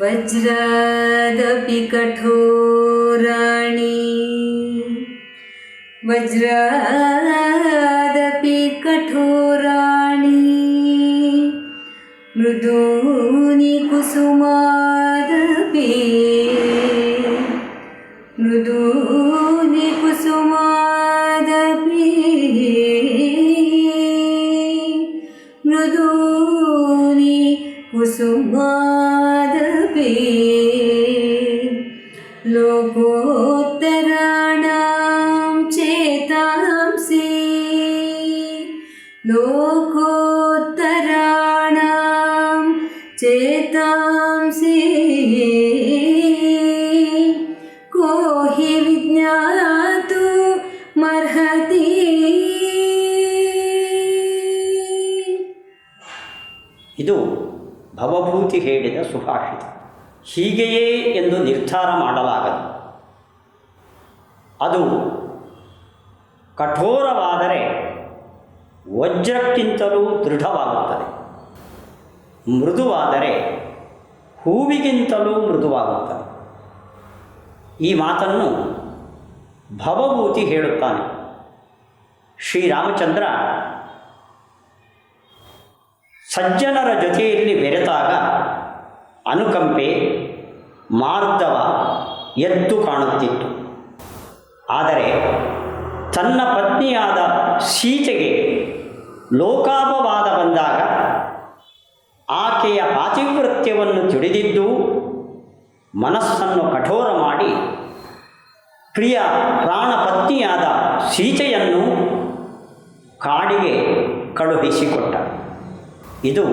वज्रादपि कठोराणि वज्रादपि कठोराणि मृदूनि कुसुमादपि मृदूनि कुसुमादपि मृदूनि कुसुमादपि लोकोत्तराणां चेतांसि लोकोत्तराणां चेतांसि को हि विज्ञातुमर्हति ಇದು ಭವಭೂತಿ ಹೇಳಿದ ಸುಭಾಷಿತ ಹೀಗೆಯೇ ಎಂದು ನಿರ್ಧಾರ ಮಾಡಲಾಗದು. ಅದು ಕಠೋರವಾದರೆ ವಜ್ರಕ್ಕಿಂತಲೂ ದೃಢವಾಗುತ್ತದೆ. ಮೃದುವಾದರೆ ಹೂವಿಗಿಂತಲೂ ಮೃದುವಾಗುತ್ತದೆ. ಈ ಮಾತನ್ನು ಭವಭೂತಿ ಹೇಳುತ್ತಾನೆ. ಶ್ರೀರಾಮಚಂದ್ರ ಸಜ್ಜನರ ಜೊತೆಯಲ್ಲಿ ಬೆರೆತಾಗ ಅನುಕಂಪೆ ಮಾರ್ಧವ ಎದ್ದು ಕಾಣುತ್ತಿತ್ತು. ಆದರೆ ತನ್ನ ಪತ್ನಿಯಾದ ಸೀತೆಗೆ ಲೋಕಾಪವಾದ ಬಂದಾಗ ಆಕೆಯ ಪಾತಿವೃತ್ಯವನ್ನು ತಿಳಿದಿದ್ದು ಮನಸ್ಸನ್ನು ಕಠೋರ ಮಾಡಿ ಪ್ರಿಯ ಪ್ರಾಣಪತ್ನಿಯಾದ ಸೀತೆಯನ್ನು ಕಾಡಿಗೆ ಕಳುಹಿಸಿಕೊಟ್ಟ. ಇದು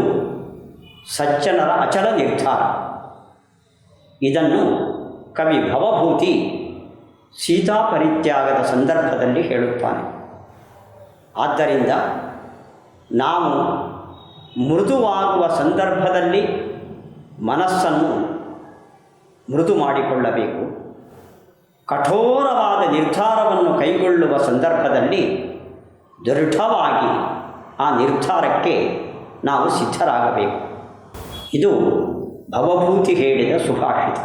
ಸಜ್ಜನರ ಅಚಲ ನಿರ್ಧಾರ ಇದನ್ನು ಕವಿ ಭವಭೂತಿ ಸೀತಾ ಪರಿತ್ಯಾಗದ ಸಂದರ್ಭದಲ್ಲಿ ಹೇಳುತ್ತಾನೆ. ಆದ್ದರಿಂದ ನಾವು ಮೃದುವಾಗುವ ಸಂದರ್ಭದಲ್ಲಿ ಮನಸ್ಸನ್ನು ಮೃದು ಮಾಡಿಕೊಳ್ಳಬೇಕು. ಕಠೋರವಾದ ನಿರ್ಧಾರವನ್ನು ಕೈಗೊಳ್ಳುವ ಸಂದರ್ಭದಲ್ಲಿ ದೃಢವಾಗಿ ಆ ನಿರ್ಧಾರಕ್ಕೆ ನಾವು ಸಿದ್ಧರಾಗಬೇಕು. ಇದು ಭವಭೂತಿ ಹೇಳಿದ ಸುಭಾಷಿತ.